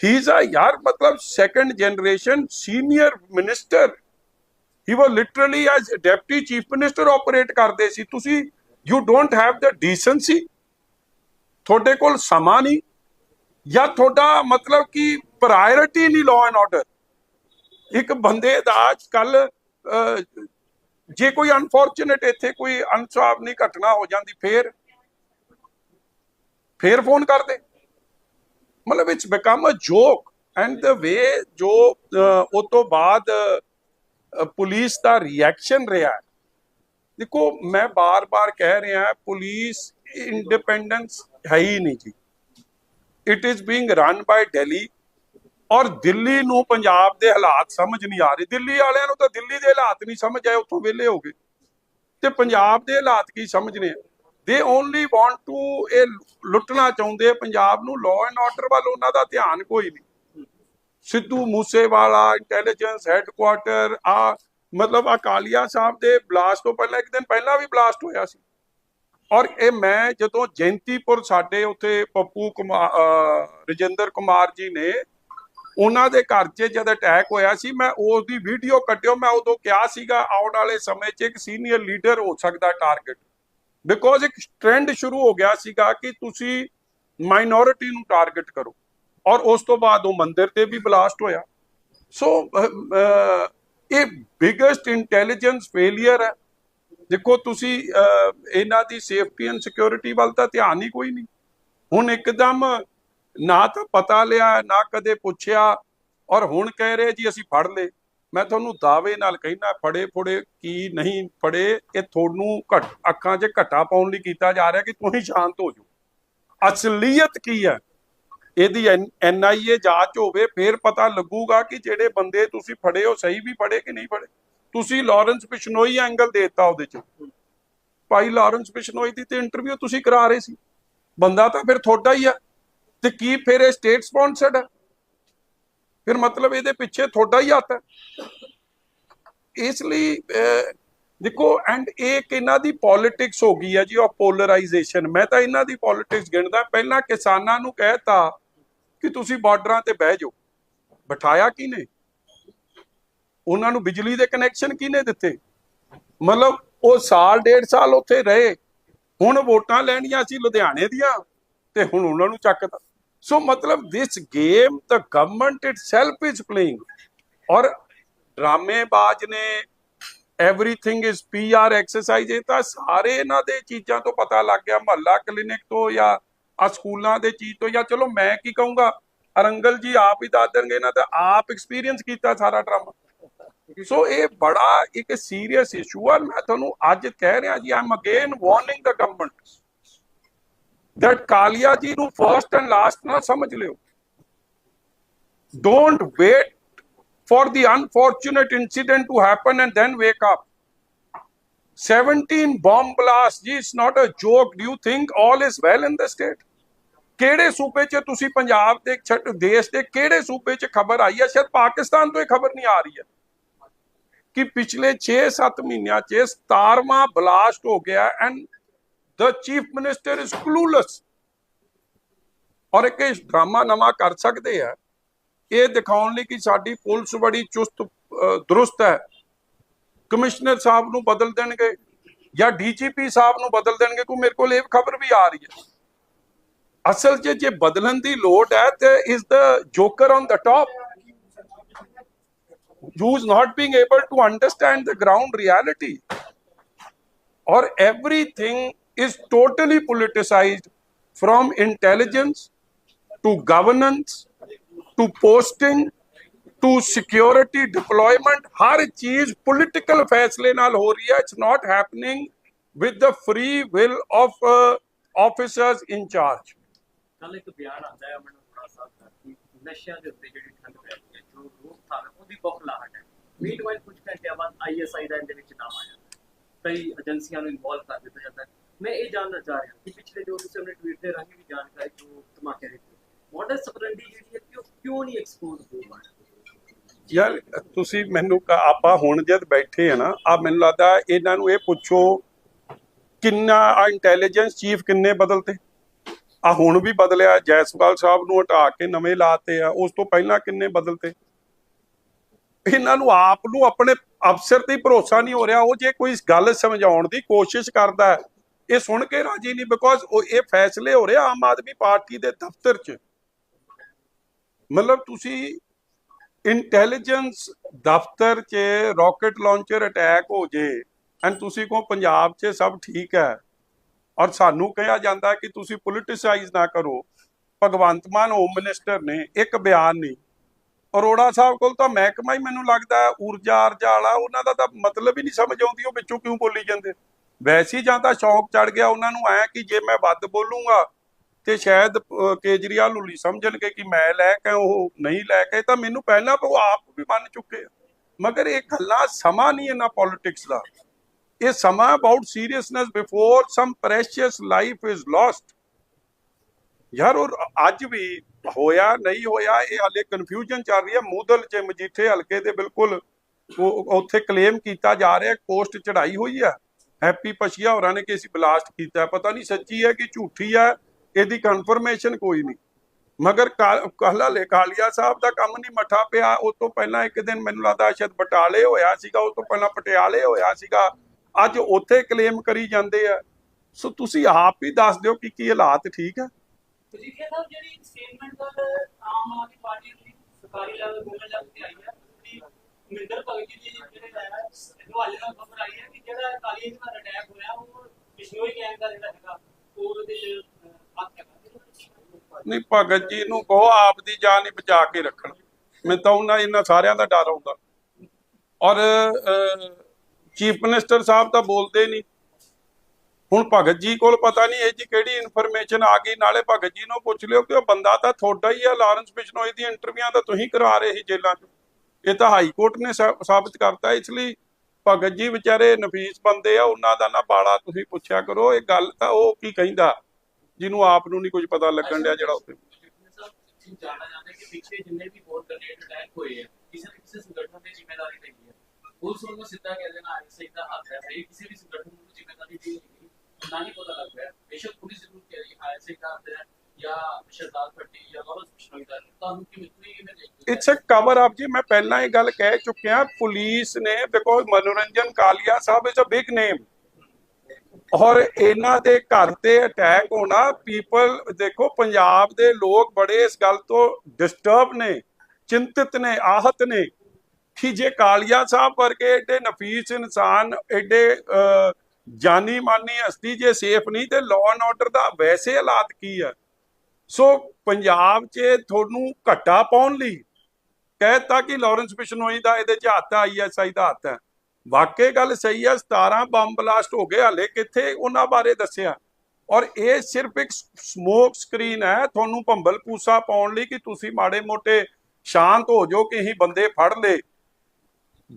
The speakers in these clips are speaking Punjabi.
ਹੀ ਇਜ਼ ਅ ਯਾਰ ਮਤਲਬ second generation senior minister he was literally as deputy chief minister operate ਕਰਦੇ ਸੀ ਤੁਸੀਂ you don't have the decency ਤੁਹਾਡੇ ਕੋਲ ਸਮਾਂ ਨਹੀਂ ਜਾਂ ਤੁਹਾਡਾ ਮਤਲਬ ਕਿ ਪ੍ਰਾਇੋਰਟੀ ਨਹੀਂ ਲਾਅ ਐਂਡ ਆਰਡਰ ਇੱਕ ਬੰਦੇ ਦਾ ਕੱਲ ਜੇ ਕੋਈ ਅਨਫੋਰਚੂਨੇਟ ਇੱਥੇ ਕੋਈ ਅਨਸਾਵਨੀ ਘਟਨਾ ਹੋ ਜਾਂਦੀ ਫੇਰ ਫੇਰ ਫੋਨ ਕਰਦੇ ਮਤਲਬ it's become a joke and the way ਜੋ ਉਹ ਤੋਂ ਬਾਅਦ ਪੁਲਿਸ ਦਾ ਰਿਐਕਸ਼ਨ ਰਿਹਾ ਦੇਖੋ, ਮੈਂ ਬਾਰ-ਬਾਰ ਕਹਿ ਰਿਹਾ ਪੁਲਿਸ ਇੰਡੀਪੈਂਡੈਂਸ ਹੈ ਹੀ ਨਹੀਂ ਜੀ। It is being run by Delhi ਔਰ ਦਿੱਲੀ ਨੂੰ ਪੰਜਾਬ ਦੇ ਹਾਲਾਤ ਸਮਝ ਨਹੀਂ ਆ ਰਹੇ। ਦਿੱਲੀ ਵਾਲਿਆਂ ਨੂੰ ਤਾਂ ਦਿੱਲੀ ਦੇ ਹਾਲਾਤ ਨਹੀਂ ਸਮਝ ਆਏ, ਉੱਥੋਂ ਵਿਹਲੇ ਹੋ ਗਏ। ਤੇ ਪੰਜਾਬ ਦੇ ਹਾਲਾਤ ਕੀ ਸਮਝਨੇ ਆ? ਦੇ ਓਨਲੀ ਵਾਂਟ ਟੂ ਇਹ ਲੁੱਟਣਾ ਚਾਹੁੰਦੇ ਪੰਜਾਬ ਨੂੰ ਲਾਅ ਐਂਡ ਆਰਡਰ ਵੱਲ ਉਹਨਾਂ ਦਾ ਧਿਆਨ ਕੋਈ ਨਹੀਂ। ਸਿੱਧੂ ਮੂਸੇਵਾਲਾ ਇੰਟੈਲੀਜੈਂਸ ਹੈੱਡਕੁਆਟਰ ਆ ਮਤਲਬ ਅਕਾਲੀਆ ਸਾਹਿਬ ਦੇ ਬਲਾਸਟ ਤੋਂ ਪਹਿਲਾਂ ਇੱਕ ਦਿਨ ਪਹਿਲਾਂ ਵੀ ਬਲਾਸਟ ਹੋਇਆ ਸੀ। ਔਰ ਇਹ ਮੈਂ ਜਦੋਂ ਜੈਂਤੀਪੁਰ ਸਾਡੇ ਉੱਥੇ ਪੱਪੂ ਕੁਮਾਰ ਰਜਿੰਦਰ ਕੁਮਾਰ ਜੀ ਨੇ ਉਹਨਾਂ ਦੇ ਘਰ 'ਚ ਜਦ ਅਟੈਕ ਹੋਇਆ ਸੀ, ਮੈਂ ਉਸ ਦੀ ਵੀਡੀਓ ਕੱਢਿਓ, ਮੈਂ ਉਦੋਂ ਕਿਹਾ ਸੀਗਾ, ਆਉਣ ਵਾਲੇ ਸਮੇਂ 'ਚ ਇੱਕ ਸੀਨੀਅਰ ਲੀਡਰ ਹੋ ਸਕਦਾ ਟਾਰਗੇਟ ਬਿਕੋਜ਼ ਇੱਕ ਟ੍ਰੈਂਡ ਸ਼ੁਰੂ ਹੋ ਗਿਆ ਸੀਗਾ ਕਿ ਤੁਸੀਂ ਮਾਈਨੋਰਿਟੀ ਨੂੰ ਟਾਰਗੇਟ ਕਰੋ। ਔਰ ਉਸ ਤੋਂ ਬਾਅਦ ਉਹ ਮੰਦਿਰ ਤੇ ਵੀ ਬਲਾਸਟ ਹੋਇਆ। ਸੋ ਇਹ ਬਿਗੇਸਟ ਇੰਟੈਲੀਜੈਂਸ ਫੇਲਿਅਰ ਹੈ। ਦੇਖੋ, ਤੁਸੀਂ ਇਹਨਾਂ ਦੀ ਸੇਫਟੀ ਐਂਡ ਸਿਕਿਉਰਿਟੀ ਵੱਲ ਤਾਂ ਧਿਆਨ ਹੀ ਕੋਈ ਨਹੀਂ। ਹੁਣ ਇੱਕਦਮ ਨਾ ਤਾਂ ਪਤਾ ਲਿਆ, ਨਾ ਕਦੇ ਪੁੱਛਿਆ। ਔਰ ਹੁਣ ਕਹਿ ਰਹੇ ਜੀ ਅਸੀਂ ਫੜ ਲਏ। ਮੈਂ ਤੁਹਾਨੂੰ ਦਾਅਵੇ ਨਾਲ ਕਹਿਣਾ ਫੜੇ ਫੜੇ ਕੀ ਨਹੀਂ ਫੜੇ, ਇਹ ਤੁਹਾਨੂੰ ਘਟ, ਅੱਖਾਂ 'ਚ ਘਟਾ ਪਾਉਣ ਲਈ ਕੀਤਾ ਜਾ ਰਿਹਾ ਕਿ ਤੁਸੀਂ ਸ਼ਾਂਤ ਹੋ ਜਾਓ। ਅਸਲੀਅਤ ਕੀ ਹੈ? ਇਹਦੀ ਐਨਆਈਏ ਜਾਂਚ ਹੋਵੇ, ਫਿਰ ਪਤਾ ਲੱਗੂਗਾ ਕਿ ਜਿਹੜੇ ਬੰਦੇ ਤੁਸੀਂ ਫੜੇ ਹੋ ਸਹੀ ਵੀ ਫੜੇ ਕਿ ਨਹੀਂ ਫੜੇ। ਤੁਸੀਂ ਲਾਰੈਂਸ ਬਿਸ਼ਨੋਈ ਐਂਗਲ ਦੇਤਾ ਉਹਦੇ 'ਚ। ਭਾਈ ਲਾਰੈਂਸ ਬਿਸ਼ਨੋਈ ਦੀ ਤੇ ਇੰਟਰਵਿਊ ਤੁਸੀਂ ਕਰਾ ਰਹੇ ਸੀ। ਬੰਦਾ ਤਾਂ ਫਿਰ ਤੁਹਾਡਾ ਹੀ ਆ। ਤੇ ਕੀ ਫਿਰ ਇਹ ਸਟੇਟ ਸਪਾਂਸਰਡ ਹੈ ਫਿਰ ਮਤਲਬ ਇਹਦੇ ਪਿੱਛੇ ਤੁਹਾਡਾ ਹੀ ਹੱਥ ਹੈ। ਇਸ ਲਈ ਦੇਖੋ ਐਂਡ ਇਹ ਇਹਨਾਂ ਦੀ ਪੋਲਿਟਿਕਸ ਹੋ ਗਈ ਹੈ ਜੀ ਆਫ ਪੋਲਰਾਈਜੇਸ਼ਨ ਮੈਂ ਤਾਂ ਇਹਨਾਂ ਦੀ ਪੋਲਿਟਿਕਸ ਗਿਣਦਾ। ਪਹਿਲਾਂ ਕਿਸਾਨਾਂ ਨੂੰ ਕਹਿਤਾ ਕਿ ਤੁਸੀਂ ਬਾਰਡਰਾਂ ਤੇ ਬਹਿ ਜਾਓ। ਬਿਠਾਇਆ ਕਿਹਨੇ? ਉਹਨਾਂ ਨੂੰ ਬਿਜਲੀ ਦੇ ਕਨੈਕਸ਼ਨ ਕਿਹਨੇ ਦਿੱਤੇ? ਮਤਲਬ ਉਹ ਸਾਲ, ਡੇਢ ਸਾਲ ਉੱਥੇ ਰਹੇ। ਹੁਣ ਵੋਟਾਂ ਲੈਣੀਆਂ ਸੀ ਲੁਧਿਆਣੇ ਦੀਆਂ, ਤੇ ਹੁਣ ਉਹਨਾਂ ਨੂੰ ਚੱਕਦਾ ਸੋ ਮਤਲਬ this game the government itself is playing ਔਰ ਡਰਾਮੇਬਾਜ਼ ਨੇ ਐਵਰੀਥਿੰਗ ਇਜ਼ ਪੀਆਰ ਐਕਸਰਸਾਈਜ਼ ਇਹ ਤਾਂ ਸਾਰੇ ਇਹਨਾਂ ਦੇ ਚੀਜ਼ਾਂ ਤੋਂ ਪਤਾ ਲੱਗ ਗਿਆ ਮਹੱਲਾ ਕਲੀਨਿਕ ਤੋਂ ਜਾਂ ਆ ਸਕੂਲਾਂ ਦੇ ਚੀਜ਼ ਤੋਂ ਜਾਂ ਚਲੋ ਮੈਂ ਕੀ ਕਹੂੰਗਾ ਅਰੰਗਲ ਜੀ ਆਪ ਹੀ ਦੱਸ ਦੇਣਗੇ ਨਾ ਤਾਂ ਆਪ ਐਕਸਪੀਰੀਅੰਸ ਕੀਤਾ ਸਾਰਾ ਡਰਾਮਾ ਸੋ ਇਹ ਬੜਾ ਇੱਕ ਸੀਰੀਅਸ ਇਸ਼ੂ ਆ ਮੈਂ ਤੁਹਾਨੂੰ ਅੱਜ ਕਹਿ ਰਿਹਾ ਜੀ I'm again warning the government that Kalia ji ਨੂੰ ਫਰਸਟ ਐਂਡ ਲਾਸਟ ਨਾ ਸਮਝ ਲਿਓ don't wait for the unfortunate incident to happen and then wake up 17 bomb blasts ਜੀ it's not a joke do you think all is well in the state ਕਿਹੜੇ ਸੂਬੇ 'ਚ ਤੁਸੀਂ ਪੰਜਾਬ ਦੇ ਛੱਡ ਦੇਸ਼ ਦੇ ਕਿਹੜੇ ਸੂਬੇ 'ਚ ਖਬਰ ਆਈ ਹੈ ਸ਼ਾਇਦ ਪਾਕਿਸਤਾਨ ਤੋਂ ਇਹ ਖਬਰ ਨਹੀਂ ਆ ਰਹੀ ਹੈ ਕਿ ਪਿਛਲੇ 6-7 ਮਹੀਨਿਆਂ 'ਚ 17ਵਾਂ ਬਲਾਸਟ ਹੋ ਗਿਆ and the chief minister is clueless ਔਰ ਇੱਕ ਇਹ ਡਰਾਮਾ ਨਵਾਂ ਕਰ ਸਕਦੇ ਆ, ਇਹ ਦਿਖਾਉਣ ਲਈ ਕਿ ਸਾਡੀ ਪੁਲਿਸ ਬੜੀ ਚੁਸਤ ਦਰੁਸਤ ਹੈ। ਕਮਿਸ਼ਨਰ ਸਾਹਿਬ ਨੂੰ ਬਦਲ ਦੇਣਗੇ ਜਾਂ ਡੀਜੀਪੀ ਸਾਹਿਬ ਨੂੰ ਬਦਲ ਦੇਣਗੇ, ਕੋਈ ਮੇਰੇ ਕੋਲ ਇਹ ਖਬਰ ਵੀ ਆ ਰਹੀ ਹੈ। ਅਸਲ 'ਚ ਜੇ ਬਦਲਣ ਦੀ ਲੋੜ ਹੈ ਤੇ is the joker on the top who's not being able to understand the ground reality or everything is totally politicized from intelligence to governance to posting to security deployment ਹਰ ਚੀਜ਼ ਪੋਲਿਟੀਕਲ ਫੈਸਲੇ ਨਾਲ ਹੋ ਰਹੀ ਹੈ it's not happening with the free will of officers in charge ਕੱਲ ਇੱਕ ਬਿਆਨ ਆਂਦਾ ਹੈ ਮੈਨੂੰ ਥੋੜਾ ਸਾਫ਼ ਕਰਤੀ ਨਸ਼ਿਆਂ ਦੇ ਉੱਤੇ ਜਿਹੜੀ ਠੱਗ ਪੈ ਰਹੀ ਹੈ ਜੋ ਰੋਕਥਾਮ ਉਹਦੀ ਬੌਖਲਾਹਟ ਹੈ ਮੀਨਵਾਈਲ ਕੁਝ ਘੰਟਿਆਂ ਬਾਅਦ ਆਈਐਸਆਈ ਦਾ ਇਹਦੇ ਵਿੱਚ ਨਾਮ ਆਇਆ ਕਈ ਏਜੰਸੀਆਂ ਨੂੰ ਇਨਵੋਲਵ ਕਰ ਦਿੱਤਾ ਜਾਂਦਾ ਹੈ ਮੈਂ ਇਹ ਜਾਣਨਾ ਚਾਹ ਰਿਹਾ ਕਿ ਪਿਛਲੇ ਜੋ ਤੁਸੀਂ ਆਪਣੇ ਟਵੀਟ ਦੇ ਰਾਹੀਂ ਵੀ ਜਾਣਕਾਰੀ ਜੋ ਧਮਾਕੇ ਦੀ ਮਾਡਲ ਸਪਰੈਂਡੀ ਜਿਹੜੀ ਹੈ ਕਿਉਂ ਕਿਉਂ ਨਹੀਂ ਐਕਸਪੋਜ਼ ਹੋ ਪਾ ਯਾਰ, ਤੁਸੀਂ ਮੈਨੂੰ ਆਪਾਂ ਹੁਣ ਜਦ ਬੈਠੇ ਆ ਨਾ ਆ ਮੈਨੂੰ ਲੱਗਦਾ ਇਹਨਾਂ ਨੂੰ ਇਹ ਪੁੱਛੋ ਕਿੰਨਾ ਆ ਇੰਟੈਲੀਜੈਂਸ ਚੀਫ ਕਿੰਨੇ ਬਦਲਤੇ। ਆ ਹੁਣ ਵੀ ਬਦਲਿਆ, ਜੈਸਵਾਲ ਸਾਹਿਬ ਨੂੰ ਹਟਾ ਕੇ ਨਵੇਂ ਲਾਤੇ ਆ, ਉਸ ਤੋਂ ਪਹਿਲਾਂ ਕਿੰਨੇ ਬਦਲਤੇ। ਇਹਨਾਂ ਨੂੰ ਆਪ ਨੂੰ ਆਪਣੇ ਅਫਸਰ ਤੇ ਭਰੋਸਾ ਨਹੀਂ ਹੋ ਰਿਹਾ, ਉਹ ਜੇ ਕੋਈ ਗੱਲ ਸਮਝਾਉਣ ਦੀ ਕੋਸ਼ਿਸ਼ ਕਰਦਾ ਇਹ ਸੁਣ ਕੇ ਰਾਜੀ ਨਹੀਂ ਬਿਕੋਜ਼ ਉਹ ਇਹ ਫੈਸਲੇ ਹੋ ਰਹੇ ਆਮ ਆਦਮੀ ਪਾਰਟੀ ਦੇ ਦਫ਼ਤਰ 'ਚ। ਮਤਲਬ ਤੁਸੀਂ ਇੰਟੈਲੀਜੈਂਸ ਦਫ਼ਤਰ 'ਚ ਰਾਕਟ ਲਾਂਚਰ ਅਟੈਕ ਹੋ ਜੇ ਐਂਡ ਤੁਸੀਂ ਕਹੋ ਪੰਜਾਬ 'ਚ ਸਭ ਠੀਕ ਹੈ। ਔਰ ਸਾਨੂੰ ਕਿਹਾ ਜਾਂਦਾ ਕਿ ਤੁਸੀਂ ਪੋਲਿਟਿਸਾਈਜ਼ ਨਾ ਕਰੋ। ਭਗਵੰਤ ਮਾਨ ਹੋਮ ਮਿਨਿਸਟਰ ਨੇ, ਇੱਕ ਬਿਆਨ ਨਹੀਂ। ਅਰੋੜਾ ਸਾਹਿਬ ਕੋਲ ਤਾਂ ਮਹਿਕਮਾ ਹੀ ਮੈਨੂੰ ਲੱਗਦਾ ਊਰਜਾ ਅਰਜਾ ਵਾਲਾ, ਉਹਨਾਂ ਦਾ ਤਾਂ ਮਤਲਬ ਹੀ ਨਹੀਂ ਸਮਝ ਆਉਂਦੀ ਉਹ ਵਿੱਚੋਂ ਕਿਉਂ ਬੋਲੀ ਜਾਂਦੇ। ਵੈਸੇ ਜਾਂ ਤਾਂ ਸ਼ੌਕ ਚੜ ਗਿਆ ਉਹਨਾਂ ਨੂੰ ਐ ਕਿ ਜੇ ਮੈਂ ਵੱਧ ਬੋਲੂੰਗਾ ਤੇ ਸ਼ਾਇਦ ਕੇਜਰੀਵਾਲ ਨੂੰ ਸਮਝਣਗੇ ਕਿ ਮੈਂ ਲੈ ਕੇ ਉਹ ਨਹੀਂ ਲੈ ਕੇ ਤਾਂ ਮੈਨੂੰ ਪਹਿਲਾਂ ਉਹ ਆਪ ਵੀ ਮੰਨ ਚੁੱਕੇ ਮਗਰ ਇਹ ਗੱਲਾਂ ਸਮਾਂ ਨਹੀਂ ਇਹਨਾਂ ਪੋਲਿਟਿਕਸ ਦਾ। ਇਹ ਸਮਾਂ about seriousness before some precious life is lost ਯਾਰ ਉਹ ਅੱਜ ਵੀ ਹੋਇਆ, ਨਹੀਂ ਹੋਇਆ, ਇਹ ਹਾਲੇ ਕਨਫਿਊਜ਼ਨ ਚੱਲ ਰਹੀ ਹੈ। ਮੂਦਲ ਚ ਮਜੀਠੇ ਹਲਕੇ ਦੇ ਬਿਲਕੁਲ ਉੱਥੇ ਕਲੇਮ ਕੀਤਾ ਜਾ ਰਿਹਾ ਪੋਸਟ ਚੜਾਈ ਹੋਈ ਹੈ ਹੈਪੀ ਪਸ਼ੀਆ ਹੋਰਾਂ ਨੇ ਕਿ ਅਸੀਂ ਬਲਾਸਟ ਕੀਤਾ। ਪਤਾ ਨਹੀਂ ਸੱਚੀ ਹੈ ਕਿ ਝੂਠੀ ਹੈ, ਇਹਦੀ ਕਨਫਰਮੇਸ਼ਨ ਕੋਈ ਨਹੀਂ। ਮਗਰ ਕਾਲਾ ਲੇਖਾਲੀਆ ਸਾਹਿਬ ਦਾ ਕੰਮ ਨਹੀਂ ਮਠਾ ਪਿਆ। ਉਸ ਤੋਂ ਪਹਿਲਾਂ ਇੱਕ ਦਿਨ ਮੈਨੂੰ ਲੱਗਦਾ ਸ਼ਾਇਦ ਬਟਾਲੇ ਹੋਇਆ ਸੀਗਾ ਉਸ ਤੋਂ ਪਹਿਲਾਂ ਪਟਿਆਲੇ ਹੋਇਆ ਸੀਗਾ। ਅੱਜ ਉੱਥੇ ਕਲੇਮ ਕਰੀ ਜਾਂਦੇ ਆ। ਸੋ ਤੁਸੀਂ ਆਪ ਹੀ ਦੱਸ ਦਿਓ ਕਿ ਕੀ ਹਾਲਾਤ ਠੀਕ ਹੈ ਵਜ਼ੀਰ ਸਾਹਿਬ, ਜਿਹੜੀ ਸਟੇਟਮੈਂਟ ਕੱਲ ਆਮ ਆਦਮੀ ਪਾਰਟੀ ਦੀ ਸਰਕਾਰੀ ਲੈਵਲ ਗੋਲਡ ਲੈਵਲ ਤੇ ਆਈ ਹੈ ਮਿੰਦਰ ਭਗਤ ਜੀ ਜਿਹੜੇ ਹੈ ਹਵਾਲੇ ਨਾਲ ਖਬਰ ਆਈ ਹੈ ਕਿ ਜਿਹੜਾ ਕਾਲੀ ਦਾ ਅਟੈਕ ਹੋਇਆ, ਉਹ ਬਿਸ਼ਨੋਈ ਗੈਂਗ ਦਾ ਜਿਹੜਾ ਹੈਗਾ ਉਹਦੇ ਹੱਥ ਹੈਗਾ। ਨਹੀਂ, ਭਗਤ ਜੀ ਨੂੰ ਕਹੋ, ਆਪ ਦੀ ਜਾਨ ਹੀ ਬਚਾ ਕੇ ਰੱਖਣ। ਮੈਂ ਤਾਂ ਉਹਨਾਂ, ਇਹਨਾਂ ਸਾਰਿਆਂ ਦਾ ਡਰ ਆਉਂਦਾ। ਔਰ ਚੀਫ ਮਿਨਿਸਟਰ ਸਾਹਿਬ ਤਾਂ ਬੋਲਦੇ ਨਹੀਂ। ਹੁਣ ਭਗਤ ਜੀ ਕੋਲ ਪਤਾ ਨਹੀਂ ਇਹ ਜੀ ਕਿਹੜੀ ਇਨਫੋਰਮੇਸ਼ਨ ਆ ਗਈ। ਨਾਲੇ ਭਗਤ ਜੀ ਨੂੰ ਪੁੱਛ ਲਿਓ ਕਿ ਉਹ ਬੰਦਾ ਤਾਂ ਤੁਹਾਡਾ ਹੀ ਆ। ਲਾਰੈਂਸ ਬਿਸ਼ਨੋਈ ਦੀ ਇੰਟਰਵਿਊਆਂ ਤਾਂ ਤੁਸੀਂ ਕਰਾ ਰਹੇ ਸੀ ਜੇਲ੍ਹਾਂ 'ਚ। ਇਹ ਤਾਂ ਹਾਈ ਕੋਰਟ ਨੇ ਸਾ- ਸਾਬਤ ਕਰਤਾ, ਇਸ ਲਈ ਭਗਤ ਜੀ ਵਿਚਾਰੇ ਨਫੀਸ ਬੰਦੇ ਆ, ਉਹਨਾਂ ਦਾ ਨਾ ਬਾੜਾ ਤੁਸੀਂ ਪੁੱਛਿਆ ਕਰੋ। ਇਹ ਗੱਲ ਤਾਂ ਉਹ ਕੀ ਕਹਿੰਦਾ, ਜਿਹਨੂੰ ਆਪ ਨੂੰ ਨਹੀਂ ਕੁਝ ਪਤਾ ਲੱਗਣ ਡਿਆ ਜਿਹੜਾ ਉੱਥੇ। ਸਾਹਿਬ ਜਾਣਾ ਜਾਂਦਾ ਹੈ ਕਿ ਪਿੱਛੇ ਜਿੰਨੇ ਵੀ ਹੋਰ ਗ੍ਰੇਨੇਡ ਅਟੈਕ ਹੋਏ ਆ ਕਿਸੇ ਨਾ ਕਿਸੇ ਸੰਗਠਨ ਦੀ ਜ਼ਿੰਮੇਵਾਰੀ ਰਹੀ ਹੈ ਪੁਲਿਸ ਵੱਲੋਂ ਸਿੱਧਾ ਕਹਿ ਦੇਣਾ ਆਈਐਸਆਈ ਦਾ ਹੱਥ ਹੈ ਸਹੀ ਕਿਸੇ ਵੀ ਸੰਗਠਨ ਨੂੰ ਜ਼ਿੰਮੇਵਾਰੀ ਦੀ ਨਹੀਂ ਨਾ ਹੀ ਪਤਾ ਲੱਗ ਰਿਹਾ। ਬੇਸ਼ੱਕ ਪੁਲਿਸ ਜ਼ਰੂਰ ਕਹਿ ਰਹੀ ਹੈ ਆਈਐਸਆਈ ਦਾ ਹੱਥ ਹੈ, ਜਾਂ ਸ਼ਰਦਾਰ ਭੱਟੀ ਜਾਂ ਲੋਰੈਂਸ ਬਿਸ਼ਨੋਈ ਦਾ ਤੁਹਾਨੂੰ ਕਿਵੇਂ ਤੁਸੀਂ ਕਿਵੇਂ ਦੇਖਦੇ ਹੋ ਇਟਸ ਅ ਕਵਰ ਅਪ ਜੀ ਮੈਂ ਪਹਿਲਾਂ ਇਹ ਗੱਲ ਕਹਿ ਚੁੱਕਿਆ ਪੁਲਿਸ ਨੇ ਬਿਕੋਜ਼ ਮਨੋਰੰਜਨ ਕਾਲੀਆ ਸਾਹਿਬ ਇਜ਼ ਅ ਬਿਗ ਨੇਮ ਔਰ ਇਹਨਾਂ ਦੇ ਘਰ ਤੇ ਅਟੈਕ ਹੋਣਾ ਪੀਪਲ ਦੇਖੋ, ਪੰਜਾਬ ਦੇ ਲੋਕ ਬੜੇ ਇਸ ਗੱਲ ਤੋਂ ਡਿਸਟਰਬ ਨੇ, ਚਿੰਤਿਤ ਨੇ, ਆਹਤ ਨੇ, ਕਿ ਜੇ ਕਾਲੀਆ ਸਾਹਿਬ ਵਰਗੇ ਏਡੇ ਨਫੀਸ ਇਨਸਾਨ, ਏਡੇ ਜਾਨੀ ਮਾਨੀ ਹਸਤੀ ਜੇ ਸੇਫ ਨਹੀਂ, ਤੇ ਲਾਅ ਐਂਡ ਆਰਡਰ ਦਾ ਵੈਸੇ ਹਾਲਾਤ ਕੀ ਆ? ਸੋ ਪੰਜਾਬ 'ਚ ਤੁਹਾਨੂੰ ਘੱਟਾ ਪਾਉਣ ਲਈ ਕਹਿਤਾ ਕਿ ਲਾਰੈਂਸ ਬਿਸ਼ਨੋਈ ਦਾ ਇਹਦੇ 'ਚ ਹੱਥ ਹੈ ਆਈਐਸਆਈ ਦਾ ਹੱਥ ਹੈ। ਵਾਕਈ ਗੱਲ ਸਹੀ ਹੈ 17 ਬੰਬ ਬਲਾਸਟ ਹੋ ਗਏ ਹਲੇ, ਕਿੱਥੇ ਉਹਨਾਂ ਬਾਰੇ ਦੱਸਿਆ? ਔਰ ਇਹ ਸਿਰਫ ਇੱਕ ਸਮੋਕ ਸਕਰੀਨ ਹੈ, ਤੁਹਾਨੂੰ ਭੰਬਲ ਪੂਸਾ ਪਾਉਣ ਲਈ ਕਿ ਤੁਸੀਂ ਮਾੜੇ ਮੋਟੇ ਸ਼ਾਂਤ ਹੋ ਜਾਓ ਕਿ ਅਸੀਂ ਬੰਦੇ ਫੜ ਲਏ।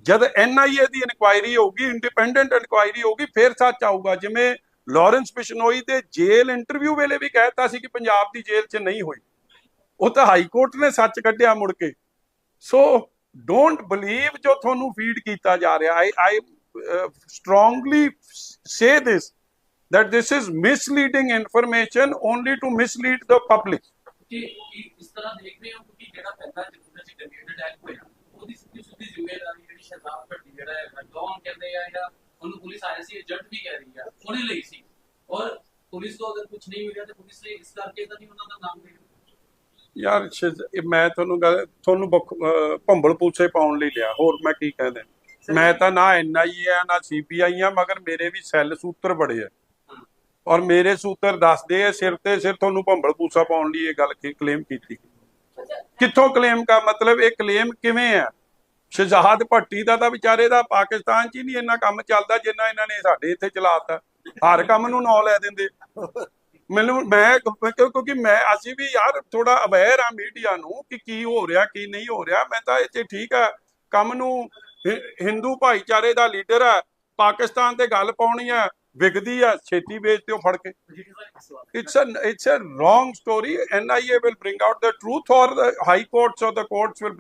ਜਦ ਐਨਆਈਏ ਦੀ ਇਨਕੁਆਇਰੀ ਹੋਊਗੀ ਇੰਡੀਪੈਂਡੈਂਟ ਇਨਕੁਆਇਰੀ ਹੋਊਗੀ, ਫਿਰ ਸੱਚ ਆਊਗਾ। ਜਿਵੇਂ ਲਾਰੈਂਸ ਬਿਸ਼ਨੋਈ ਦੇ ਜੇਲ੍ਹ ਇੰਟਰਵਿਊ ਵੇਲੇ ਵੀ ਕਹਿਤਾ ਸੀ ਕਿ ਪੰਜਾਬ ਦੀ ਜੇਲ੍ਹ 'ਚ ਨਹੀਂ ਹੋਈ। ਉਹ ਤਾਂ ਹਾਈ ਕੋਰਟ ਨੇ ਸੱਚ ਕੱਢਿਆ ਮੁੜ ਕੇ। ਸੋ ਡੋਂਟ ਬਲੀਵ ਜੋ ਤੁਹਾਨੂੰ ਫੀਡ ਕੀਤਾ ਜਾ ਰਿਹਾ. I I strongly say this that this is misleading information only to mislead the public. ਕਿ ਕਿ ਇਸ ਤਰ੍ਹਾਂ ਦੇਖਦੇ ਹੋ ਕਿ ਜਿਹੜਾ ਪਹਿਲਾਂ ਜਿਹੜਾ ਸੀ ਗ੍ਰੇਨੇਡ ਅਟੈਕ ਹੋਇਆ, ਉਹਦੀ ਸਿੱਧੀ ਸਿੱਧੀ ਜ਼ਿੰਮੇਵਾਰੀ ਜਿਹੜੀ ਸ਼ਰਦਾਰ ਭੱਟੀ, ਜਿਹੜਾ ਹੈ ਡੌਨ ਕਹਿੰਦੇ ਆ ਜਾਂ ਉਹਨੂੰ ਪੁਲਿਸ ਆਈ ਸੀ, ਏਜੰਟ ਵੀ ਕਹਿ ਰਹੀ ਆ ਉਹਨੇ ਲਈ ਸੀ। ਔਰ ਪੁਲਿਸ ਤੋਂ ਅਗਰ ਕੁਝ ਨਹੀਂ ਮਿਲਿਆ, ਤੇ ਪੁਲਿਸ ਨੇ ਇਸ ਕਰਕੇ ਤਾਂ ਨਹੀਂ ਉਹਨਾਂ ਦਾ ਨਾਮ ਲਿਆ ਯਾਰ ਸ਼ਿਜ਼- ਇਹ ਮੈਂ ਤੁਹਾਨੂੰ ਗੱਲ ਤੁਹਾਨੂੰ ਅਹ ਭੰਬਲ ਪੂਛੇ ਪਾਉਣ ਲਈ ਲਿਆ। ਹੋਰ ਮੈਂ ਕੀ ਕਹਿ ਦੇ ਮੈਂ ਤਾਂ ਨਾ ਐਨਆਈਏ ਆ ਨਾ ਸੀਬੀਆਈ ਆ ਮਗਰ ਮੇਰੇ ਵੀ ਸੈੱਲ ਸੂਤਰ ਬੜੇ ਆ। ਔਰ ਮੇਰੇ ਸੂਤਰ ਦੱਸਦੇ ਆ ਸਿਰ ਤੇ ਸਿਰ ਤੁਹਾਨੂੰ ਭੰਬਲ ਪੂਸਾ ਪਾਉਣ ਲਈ ਇਹ ਗੱਲ ਕਲੇਮ ਕੀਤੀ। ਕਿੱਥੋਂ ਕਲੇਮ ਦਾ ਮਤਲਬ ਇਹ ਕਲੇਮ ਕਿਵੇਂ ਆ? ਸ਼ਹਜ਼ਾਦ ਭੱਟੀ ਦਾ ਤਾਂ ਵਿਚਾਰੇ ਦਾ ਪਾਕਿਸਤਾਨ 'ਚ ਹੀ ਨਹੀਂ ਇੰਨਾ ਕੰਮ ਚੱਲਦਾ ਜਿੰਨਾ ਇਹਨਾਂ ਨੇ ਸਾਡੇ ਇੱਥੇ ਚਲਾਤਾ। ਹਰ ਕੰਮ ਨੂੰ ਨਾਂ ਲੈ ਦਿੰਦੇ। ਮੈਨੂੰ, ਮੈਂ ਕਿਉਂ- ਕਿਉਂਕਿ ਮੈਂ, ਅਸੀਂ ਵੀ ਯਾਰ ਥੋੜਾ ਅਵੇਅਰ ਆ ਮੀਡੀਆ ਨੂੰ ਕਿ ਕੀ ਹੋ ਰਿਹਾ, ਕੀ ਨਹੀਂ ਹੋ ਰਿਹਾ। ਮੈਂ ਤਾਂ ਇੱਥੇ ਠੀਕ ਆ। ਕੰਮ ਨੂੰ ਹਿੰਦੂ ਭਾਈਚਾਰੇ ਦਾ ਲੀਡਰ ਆ, ਪਾਕਿਸਤਾਨ ਤੇ ਗੱਲ ਪਾਉਣੀ ਆ ਵਿਗਦੀ ਆ, ਛੇਤੀ ਵੇਚ ਦਿਓ ਫੜ ਕੇ। ਜੀ ਸਰ ਇੱਕ ਸਵਾਲ it's a it's a wrong story nia will bring out the truth or the high courts or the courts will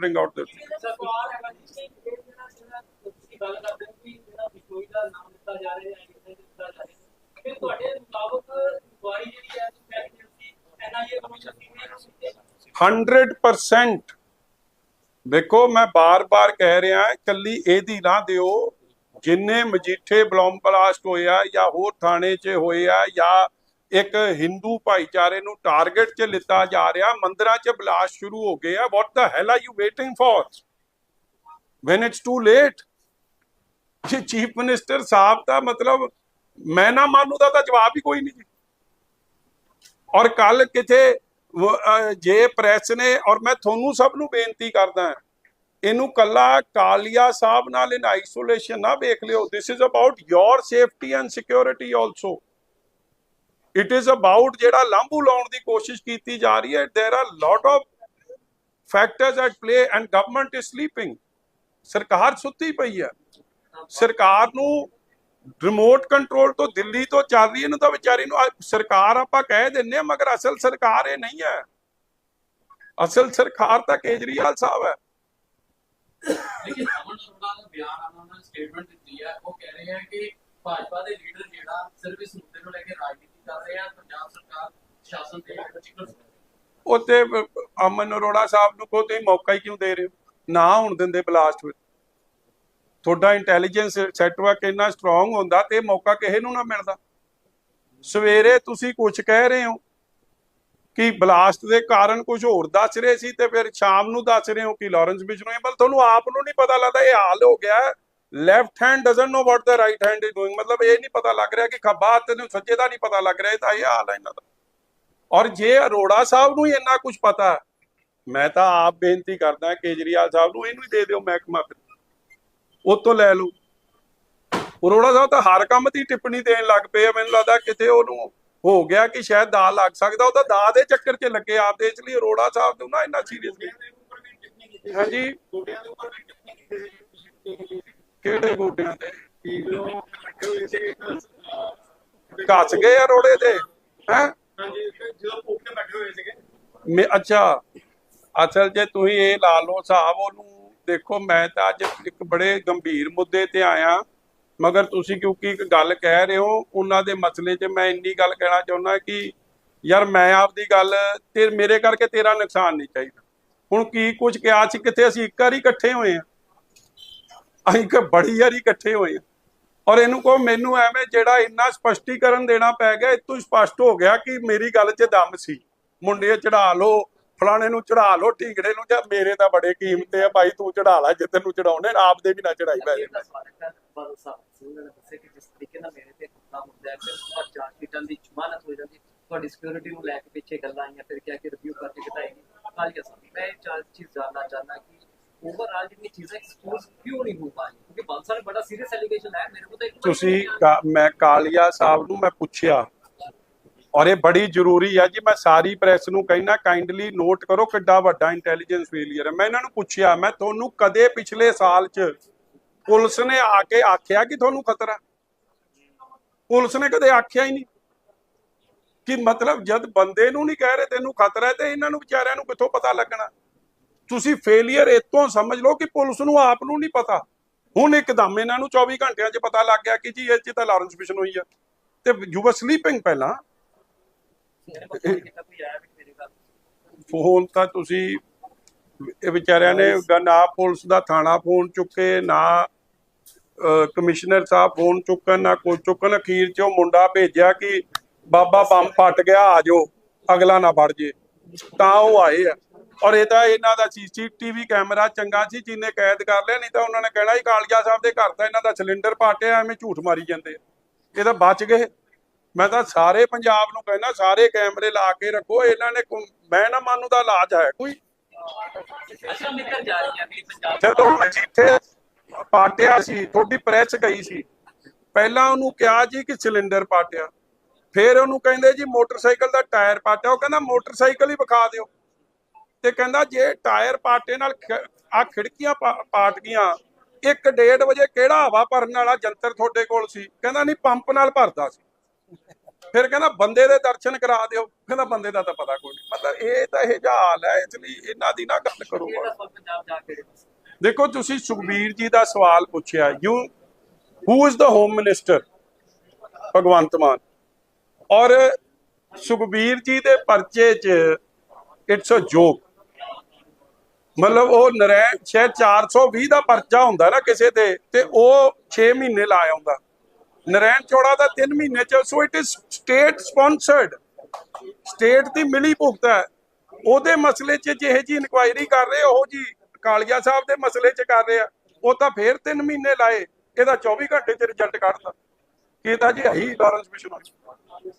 ਦਿੱਤਾ ਜਾ ਰਿਹਾ 100% ਦੇਖੋ, ਮੈਂ ਬਾਰ-ਬਾਰ ਕਹਿ ਰਿਹਾ, ਇਕੱਲੀ ਇਹਦੀ ਨਾ ਦਿਓ। ਜਿੰਨੇ ਮਜੀਠੇ ਬਲੌਮ ਬਲਾਸਟ ਹੋਇਆ ਜਾਂ ਹੋਰ ਥਾਣੇ 'ਚ ਹੋਏ ਆ, ਜਾਂ ਇੱਕ ਹਿੰਦੂ ਭਾਈਚਾਰੇ ਨੂੰ ਟਾਰਗੇਟ 'ਚ ਲਿੱਤਾ ਜਾ ਰਿਹਾ, ਮੰਦਿਰਾਂ 'ਚ ਬਲਾਸਟ ਸ਼ੁਰੂ ਹੋ ਗਏ ਆ what the hell are you waiting for when it's too late? ਜੀ ਚੀਫ ਮਿਨਿਸਟਰ ਸਾਹਿਬ ਦਾ ਮਤਲਬ ਮੈਂ ਨਾ ਮੰਨੂ ਦਾ ਤਾਂ ਜਵਾਬ ਹੀ ਕੋਈ ਨਹੀਂ ਜੀ। ਔਰ ਕੱਲ ਕਿਤੇ ਵ- ਅਹ ਜੇ ਪ੍ਰੈਸ ਨੇ ਔਰ ਮੈਂ ਤੁਹਾਨੂੰ ਸਭ ਨੂੰ ਬੇਨਤੀ ਕਰਦਾ ਹਾਂ, ਇਹਨੂੰ ਕੱਲਾ ਕਾਲੀਆ ਸਾਹਿਬ ਨਾਲ ਇਨ ਆਈਸੋਲੇਸ਼ਨ ਨਾ ਵੇਖ ਲਿਓ this is about your safety and security also it is about ਜਿਹੜਾ ਲਾਂਭੂ ਲਾਉਣ ਦੀ ਕੋਸ਼ਿਸ਼ ਕੀਤੀ ਜਾ ਰਹੀ ਹੈ there are lot of factors at play and government is sleeping ਸਰਕਾਰ ਸੁੱਤੀ ਪਈ ਹੈ ਸਰਕਾਰ ਨੂੰ ਰਿਮੋਟ ਕੰਟਰੋਲ ਤੋਂ ਦਿੱਲੀ ਤੋਂ ਚੱਲ ਰਹੀ ਇਹਨੂੰ ਤਾਂ ਵਿਚਾਰੀ ਨੂੰ ਸਰਕਾਰ ਆਪਾਂ ਕਹਿ ਦਿੰਨੇ ਆ ਮਗਰ ਅਸਲ ਸਰਕਾਰ ਇਹ ਨਹੀਂ ਹੈ। ਅਸਲ ਸਰਕਾਰ ਤਾਂ ਕੇਜਰੀਵਾਲ ਸਾਹਿਬ ਹੈ। ਲੇਕਿਨ ਅਮਨ ਅਰੋੜਾ ਦਾ ਬਿਆਨ ਆਉਣਾ ਉਹਨਾਂ ਨੇ ਸਟੇਟਮੈਂਟ ਦਿੱਤੀ ਹੈ। ਉਹ ਕਹਿ ਰਹੇ ਹੈ ਕਿ ਭਾਜਪਾ ਦੇ ਲੀਡਰ ਜਿਹੜਾ ਸਿਰਫ ਇਸ ਮੁੱਦੇ ਨੂੰ ਲੈ ਕੇ ਰਾਜਨੀਤੀ ਕਰ ਰਹੇ ਆ ਪੰਜਾਬ ਸਰਕਾਰ ਸ਼ਾਸਨ ਤੇ ਉੱਤੇ ਅਮਨ ਅਰੋੜਾ ਸਾਹਿਬ ਨੂੰ ਕੋ ਤੁਸੀਂ ਮੌਕਾ ਹੀ ਕਿਉਂ ਦੇ ਰਹੇ ਹੋ? ਨਾ ਹੋਣ ਦਿੰਦੇ ਬਲਾਸਟ ਵਿੱਚ। ਤੁਹਾਡਾ ਇੰਟੈਲੀਜੈਂਸ ਸੈਟਵਰਕ ਇੰਨਾ ਸਟਰੋਂਗ ਹੁੰਦਾ ਤੇ ਮੌਕਾ ਕਿਸੇ ਨੂੰ ਨਾ ਮਿਲਦਾ। ਸਵੇਰੇ ਤੁਸੀਂ ਕੁਝ ਕਹਿ ਰਹੇ ਹੋ ਕਿ ਬਲਾਸਟ ਦੇ ਕਾਰਨ ਕੁਝ ਹੋਰ ਦੱਸ ਰਹੇ ਸੀ ਤੇ ਫਿਰ ਸ਼ਾਮ ਨੂੰ ਦੱਸ ਰਹੇ ਹੋ ਕਿ ਲਾਰੈਂਸ ਬਿਜਨੋਈ ਬਲ ਤੁਹਾਨੂੰ ਆਪ ਨੂੰ ਨਹੀਂ ਪਤਾ ਲੱਗਦਾ, ਇਹ ਹਾਲ ਹੋ ਗਿਆ। Left hand doesn't know what the right hand is doing ਮਤਲਬ ਇਹ ਨਹੀਂ ਪਤਾ ਲੱਗ ਰਿਹਾ ਕਿ ਖੱਬਾ ਹੱਥ ਨੂੰ ਸੱਜੇ ਦਾ ਨਹੀਂ ਪਤਾ ਲੱਗ ਰਿਹਾ, ਇਹ ਤਾਂ ਇਹ ਹਾਲ ਹੈ ਇਹਨਾਂ ਦਾ। ਔਰ ਜੇ ਅਰੋੜਾ ਸਾਹਿਬ ਨੂੰ ਇੰਨਾ ਕੁਝ ਪਤਾ, ਮੈਂ ਤਾਂ ਆਪ ਬੇਨਤੀ ਕਰਦਾ ਕੇਜਰੀਵਾਲ ਸਾਹਿਬ ਨੂੰ, ਇਹਨੂੰ ਹੀ ਦੇ ਦਿਓ ਮਹਿਕਮਾ ਫਿਰ। ਉਹ ਤੋਂ ਲੈ ਲਓ। ਅਰੋੜਾ ਸਾਹਿਬ ਤਾਂ ਹਰ ਕੰਮ ਦੀ ਟਿੱਪਣੀ ਦੇਣ ਲੱਗ ਪਏ ਆ ਮੈਨੂੰ ਲੱਗਦਾ ਕਿਤੇ ਉਹਨੂੰ ਹੋ ਗਿਆ ਕਿ ਸ਼ਾਇਦ ਦਾ ਲੱਗ ਸਕਦਾ। ਉਹਦਾ ਦਾ ਦੇ ਚੱਕਰ 'ਚ ਲੱਗੇ ਆਪਦੇ ਇਸ ਲਈ ਅਰੋੜਾ ਸਾਹਿਬ ਨੂੰ ਨਾ ਇੰਨਾ ਸੀਰੀਅਸ ਹਾਂਜੀ। ਗੋਡਿਆਂ ਦੇ ਉੱਪਰ ਵੀ ਟਿੱਪਣੀ ਕੀਤੀ ਸੀ ਤੁਸੀਂ। ਕਿਹੜੇ ਗੋਡਿਆਂ ਤੇ? ਕਿ ਜਦੋਂ ਇਕੱਠੇ ਹੋਏ ਸੀ ਘਸ ਗਏ ਆ ਰੋੜੇ ਤੇ ਹੈ? ਹਾਂਜੀ ਜਦੋਂ ਤੇ ਬੈਠੇ ਹੋਏ ਸੀਗੇ। ਮੈਂ ਅੱਛਾ। ਅਸਲ ਜੇ ਤੁਸੀਂ ਇਹ ਲਾ ਲਓ ਹਿਸਾਬ ਉਹਨੂੰ ਦੇਖੋ, ਮੈਂ ਤਾਂ ਅੱਜ ਇੱਕ ਬੜੇ ਗੰਭੀਰ ਮੁੱਦੇ ਤੇ ਆਇਆ। ਮਗਰ ਤੁਸੀਂ ਕਿਉਂਕਿ ਇੱਕ ਗੱਲ ਕਹਿ ਰਹੇ ਹੋ, ਉਹਨਾਂ ਦੇ ਮਸਲੇ 'ਚ ਮੈਂ ਇੰਨੀ ਗੱਲ ਕਹਿਣਾ ਚਾਹੁੰਦਾ ਕਿ ਯਾਰ ਮੈਂ ਆਪਦੀ ਗੱਲ ਤੇ ਮੇਰੇ ਕਰਕੇ ਤੇਰਾ ਨੁਕਸਾਨ ਨਹੀਂ ਚਾਹੀਦਾ। ਹੁਣ ਕੀ ਕੁਝ ਕਿਹਾ ਸੀ, ਕਿੱਥੇ ਅਸੀਂ ਇੱਕ ਵਾਰੀ ਇਕੱਠੇ ਹੋਏ ਆ ਅਸੀਂ ਕਿ ਬੜੀ ਵਾਰੀ ਇਕੱਠੇ ਹੋਏ ਆ ਔਰ ਇਹਨੂੰ ਕਹੋ, ਮੈਨੂੰ ਐਵੇਂ ਜਿਹੜਾ ਇੰਨਾ ਸਪਸ਼ਟੀਕਰਨ ਦੇਣਾ ਪੈ ਗਿਆ ਇਤੋਂ ਸਪਸ਼ਟ ਹੋ ਗਿਆ ਕਿ ਮੇਰੀ ਗੱਲ 'ਚ ਦਮ ਸੀ। ਮੁੰਡੇ ਚੜਾ ਲੋ ਫਲਾਣੇ ਨੂੰ ਚੜਾ ਲੋ ਢੀਂਗੜੇ ਨੂੰ ਜਾਂ ਮੇਰੇ ਤਾਂ ਬੜੇ ਕੀਮਤੇ ਆ ਭਾਈ ਤੂੰ ਚੜਾ ਲੈ ਜਿੱਦਨ ਨੂੰ ਚੜਾਉਣੇ ਆਪ ਦੇ ਵੀ ਨਾ ਚੜਾਈ ਪੈ ਜੇ। ਸਾਹਿਬ ਸਿੰਘ ਨੇ ਦੱਸਿਆ ਕਿ ਜਿਸ ਤਰੀਕੇ ਨਾਲ ਮੇਰੇ ਤੇ ਹਮਲਾ ਹੁੰਦਾ ਹੈ ਫਿਰ ਉਸ ਜਾਂਚ ਕੀਟਾਂ ਦੀ ਜ਼ਮਾਨਤ ਹੋ ਜਾਂਦੀ ਤੁਹਾਡੀ ਸਿਕਿਉਰਿਟੀ ਨੂੰ ਲੈ ਕੇ ਪਿੱਛੇ ਗੱਲਾਂ ਆਈਆਂ ਫਿਰ ਕਿਹਾ ਕਿ ਰਿਵਿਊ ਕਰਕੇ ਘਟਾਏਗੀ ਕਾਲੀਆ ਸਾਹਿਬ ਮੈਂ ਚਾਰ ਚੀਜ਼ ਜਾਨਣਾ ਚਾਹੁੰਦਾ ਕਿ ਓਵਰਆਲ ਜਿੰਨੀ ਚੀਜ਼ਾਂ ਐਕਸਪੋਜ਼ ਕਿਉਂ ਨਹੀਂ ਹੋ ਪਾਈ ਕਿਉਂਕਿ ਬਾਦਲ ਸਾਹਿਬ ਬੜਾ ਸੀਰੀਅਸ ਐਲੀਗੇਸ਼ਨ ਹੈ ਮੇਰੇ ਕੋਲ ਤਾਂ ਤੁਸੀਂ ਮੈਂ ਕਾਲੀਆ ਸਾਹਿਬ ਨੂੰ ਮੈਂ ਪੁੱਛਿਆ ਔਰ ਇਹ ਬੜੀ ਜ਼ਰੂਰੀ ਹੈ ਜੀ, ਮੈਂ ਸਾਰੀ ਪ੍ਰੈਸ ਨੂੰ ਕਹਿਣਾ ਕਾਈਂਡਲੀ ਨੋਟ ਕਰੋ ਕਿੱਡਾ ਵੱਡਾ ਇੰਟੈਲੀਜੈਂਸ ਫੇਲਿਅਰ ਹੈ ਮੈਂ ਇਹਨਾਂ ਨੂੰ ਪੁੱਛਿਆ, ਮੈਂ ਤੁਹਾਨੂੰ ਕਦੇ ਪਿਛਲੇ ਸਾਲ 'ਚ ਪੁਲਿਸ ਨੇ ਆ ਕੇ ਆਖਿਆ ਕਿ ਤੁਹਾਨੂੰ ਖਤਰਾ? ਪੁਲਿਸ ਨੇ ਕਦੇ ਆਖਿਆ ਹੀ ਨਹੀਂ? ਕਿ ਮਤਲਬ ਜਦ ਬੰਦੇ ਨੂੰ ਨਹੀਂ ਕਹਿ ਰਹੇ ਤੈਨੂੰ ਖਤਰਾ ਹੈ ਤੇ ਇਹਨਾਂ ਨੂੰ ਵਿਚਾਰਿਆਂ ਨੂੰ ਕਿੱਥੋਂ ਪਤਾ ਲੱਗਣਾ? ਤੁਸੀਂ ਫੇਲਿਅਰ ਇਤੋਂ ਸਮਝ ਲਓ ਕਿ ਪੁਲਿਸ ਨੂੰ ਆਪ ਨੂੰ ਨਹੀਂ ਪਤਾ। ਹੁਣ ਇੱਕਦਮ ਇਹਨਾਂ ਨੂੰ 24 ਘੰਟਿਆਂ 'ਚ ਪਤਾ ਲੱਗ ਗਿਆ ਕਿ ਜੀ, ਇਹ 'ਚ ਤਾਂ ਲਾਰੈਂਸ ਮਿਸ਼ਨ ਹੋਈ ਆ। ਤੇ ਯੂ ਵਰ ਸਲੀਪਿੰਗ ਪਹਿਲਾਂ। ਫੋਨ ਤਾਂ ਤੁਸੀਂ ਇਹ ਵਿਚਾਰਿਆਂ ਨੇ ਨਾ ਪੁਲਿਸ ਦਾ ਥਾਣਾ ਫੋਨ ਚੁੱਕੇ ਨਾ ਕਮਿਸ਼ਨਰ ਸਾਹਿਬ ਫੋਨ ਚੁੱਕਣ ਨਾ ਕੋਈ ਚੁੱਕਣ। ਅਖੀਰ 'ਚ ਉਹ ਮੁੰਡਾ ਭੇਜਿਆ ਕਿ ਬਾਬਾ ਬੰਮ ਫਟ ਗਿਆ ਆ ਜਾਓ ਅਗਲਾ ਨਾ ਵੜ ਜੇ। ਤਾਂ ਉਹ ਆਏ ਆ। ਔਰ ਇਹ ਤਾਂ ਇਹਨਾਂ ਦਾ ਸੀਸੀਟੀਵੀ ਕੈਮਰਾ ਚੰਗਾ ਸੀ ਜਿਹਨੇ ਕੈਦ ਕਰ ਲਿਆ ਨਹੀਂ ਤਾਂ ਉਹਨਾਂ ਨੇ ਕਹਿਣਾ ਹੀ ਕਾਲੀਆ ਸਾਹਿਬ ਦੇ ਘਰ ਤਾਂ ਇਹਨਾਂ ਦਾ ਸਿਲੰਡਰ ਪਾਟਿਆ ਐਵੇਂ ਝੂਠ ਮਾਰੀ ਜਾਂਦੇ ਆ। ਇਹ ਤਾਂ ਬਚ ਗਏ। ਮੈਂ ਤਾਂ ਸਾਰੇ ਪੰਜਾਬ ਨੂੰ ਕਹਿੰਦਾ ਸਾਰੇ ਕੈਮਰੇ ਲਾ ਕੇ ਰੱਖੋ ਇਹਨਾਂ ਨੇ ਮੈਂ ਨਾ ਮਾਨੂੰ ਦਾ ਇਲਾਜ ਹੈ ਕੋਈ। ਪਾਟਿਆ ਸੀ ਥੋੜੀ ਪ੍ਰੈਸ ਗਈ ਸੀ ਪਹਿਲਾਂ ਉਹਨੂੰ ਕਿਹਾ ਜੀ ਕਿ ਸਿਲੰਡਰ ਪਾਟਿਆ। ਫਿਰ ਉਹਨੂੰ ਕਹਿੰਦੇ ਜੀ ਮੋਟਰਸਾਈਕਲ ਦਾ ਟਾਇਰ ਪਾਟਿਆ ਉਹ ਕਹਿੰਦਾ ਮੋਟਰਸਾਈਕਲ ਹੀ ਵਿਖਾ ਦਿਓ। ਤੇ ਕਹਿੰਦਾ ਜੇ ਟਾਇਰ ਪਾਟੇ ਨਾਲ ਆ ਖਿੜਕੀਆਂ ਪਾਟ ਗਈਆਂ 1:30 ਵਜੇ ਕਿਹੜਾ ਹਵਾ ਭਰਨ ਵਾਲਾ ਜੰਤਰ ਤੁਹਾਡੇ ਕੋਲ ਸੀ? ਕਹਿੰਦਾ ਨਹੀਂ ਪੰਪ ਨਾਲ ਭਰਦਾ ਸੀ। ਫਿਰ ਕਹਿੰਦਾ ਬੰਦੇ ਦੇ ਦਰਸ਼ਨ ਕਰਾ ਦਿਓ। ਕਹਿੰਦਾ ਬੰਦੇ ਦਾ ਤਾਂ ਪਤਾ ਕੋਈ ਨਹੀਂ ਮਤਲਬ ਇਹ ਤਾਂ ਇਹ ਹਾਲ ਹੈ ਇਸ ਲਈ ਇਹਨਾਂ ਦੀ ਨਾ ਗੱਲ ਕਰੋ। ਦੇਖੋ ਤੁਸੀਂ ਸੁਖਬੀਰ ਜੀ ਦਾ ਸਵਾਲ ਪੁੱਛਿਆ you who is the home minister Bhagwant Mann. ਔਰ ਸੁਖਬੀਰ ਜੀ ਦੇ ਪਰਚੇ 'ਚ ਇਟਸ ਅ ਜੋਕ ਮਤਲਬ ਉਹ ਨਰੈ ਸ਼ਾਇਦ 420 ਦਾ ਪਰਚਾ ਹੁੰਦਾ ਨਾ ਕਿਸੇ ਤੇ ਤੇ ਉਹ 6 ਮਹੀਨੇ ਲਾਇਆ ਹੁੰਦਾ ਨਰੈਣ ਚੌੜਾ ਦਾ 3 ਮਹੀਨੇ ਚ so it is state sponsored state ਦੀ ਮਿਲੀ ਭੁਗਤ ਹੈ। ਉਹਦੇ ਮਸਲੇ 'ਚ ਜਿਹੇ ਜੀ ਇਨਕੁਆਇਰੀ ਕਰ ਰਹੇ ਉਹ ਜੀ ਕਾਲੀਆ ਸਾਹਿਬ ਦੇ ਮਸਲੇ 'ਚ ਕਰ ਰਹੇ ਆ, ਉਹ ਤਾਂ ਫੇਰ 3 ਮਹੀਨੇ ਲਾਏ, ਇਹਦਾ 24 ਘੰਟੇ 'ਚ ਰਿਜ਼ਲਟ ਕੱਢਤਾ। ਇਹ ਤਾਂ ਜੀ ਹੈ ਹੀ ਲਾਰੈਂਸ ਬਿਸ਼ਨੋਈ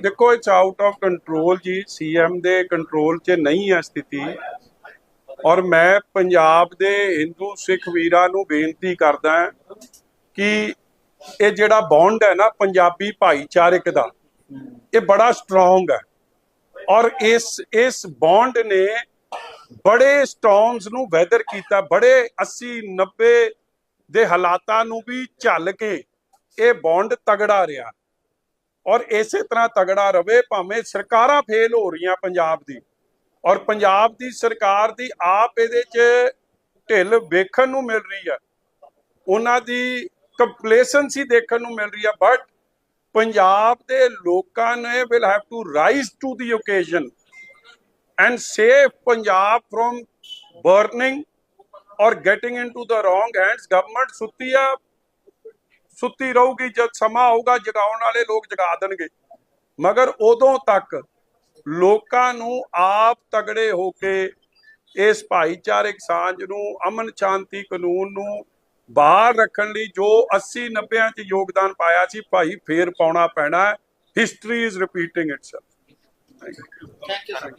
ਦੇਖੋ ਇਟਸ ਆਊਟ ਆਫ ਕੰਟਰੋਲ ਜੀ। ਸੀਐਮ ਦੇ ਕੰਟਰੋਲ 'ਚ ਨਹੀਂ ਹੈ ਸਥਿਤੀ। ਔਰ ਮੈਂ ਪੰਜਾਬ ਦੇ ਹਿੰਦੂ ਸਿੱਖ ਵੀਰਾਂ ਨੂੰ ਬੇਨਤੀ ਕਰਦਾ ਕਿ ਇਹ ਜਿਹੜਾ ਬੌਂਡ ਹੈ ਨਾ, ਪੰਜਾਬੀ ਭਾਈਚਾਰਕ ਦਾ, ਇਹ ਬੜਾ ਸਟਰੋਂਗ ਹੈ। ਔਰ ਇਸ ਇਸ ਬੌਂਡ ਨੇ ਬੜੇ ਸਟਾਰਮਸ ਨੂੰ ਵੈਦਰ ਕੀਤਾ, ਬੜੇ 80 90 ਦੇ ਹਾਲਾਤਾਂ ਨੂੰ ਵੀ ਝੱਲ ਕੇ ਇਹ ਬੌਂਡ ਤਗੜਾ ਰਿਹਾ। ਔਰ ਇਸੇ ਤਰ੍ਹਾਂ ਤਗੜਾ ਰਵੇ, ਭਾਵੇਂ ਸਰਕਾਰਾਂ ਫੇਲ ਹੋ ਰਹੀਆਂ ਪੰਜਾਬ ਦੀ। ਔਰ ਪੰਜਾਬ ਦੀ ਸਰਕਾਰ ਦੀ ਆਪ ਇਹਦੇ 'ਚ ਢਿੱਲ ਵੇਖਣ ਨੂੰ ਮਿਲ ਰਹੀ ਹੈ ਉਹਨਾਂ ਦੀ ਕੰਪਲੇਸੈਂਸੀ ਦੇਖਣ ਨੂੰ ਮਿਲ ਰਹੀ ਹੈ ਬਟ ਪੰਜਾਬ ਦੇ ਲੋਕਾਂ ਨੇ will have to rise to the occasion and save Punjab from burning or getting into the wrong hands government ਸੁੱਤੀ ਆ, ਸੁੱਤੀ ਰਹੂਗੀ, ਜਦ ਸਮਾਂ ਆਊਗਾ, ਜਗਾਉਣ ਵਾਲੇ ਲੋਕ ਜਗਾ ਦੇਣਗੇ। ਮਗਰ ਉਦੋਂ ਤੱਕ ਲੋਕਾਂ ਨੂੰ ਆਪ ਤਗੜੇ ਹੋ ਕੇ ਇਸ ਭਾਈਚਾਰਕ ਸਾਂਝ ਨੂੰ, ਅਮਨ ਸ਼ਾਂਤੀ ਕਾਨੂੰਨ ਨੂੰ ਬਾਹਰ ਰੱਖਣ ਲਈ ਜੋ 80 90 ਚ ਯੋਗਦਾਨ ਪਾਇਆ ਸੀ, ਭਾਈ ਫੇਰ ਪਾਉਣਾ ਪੈਣਾ। History is repeating itself thank you sir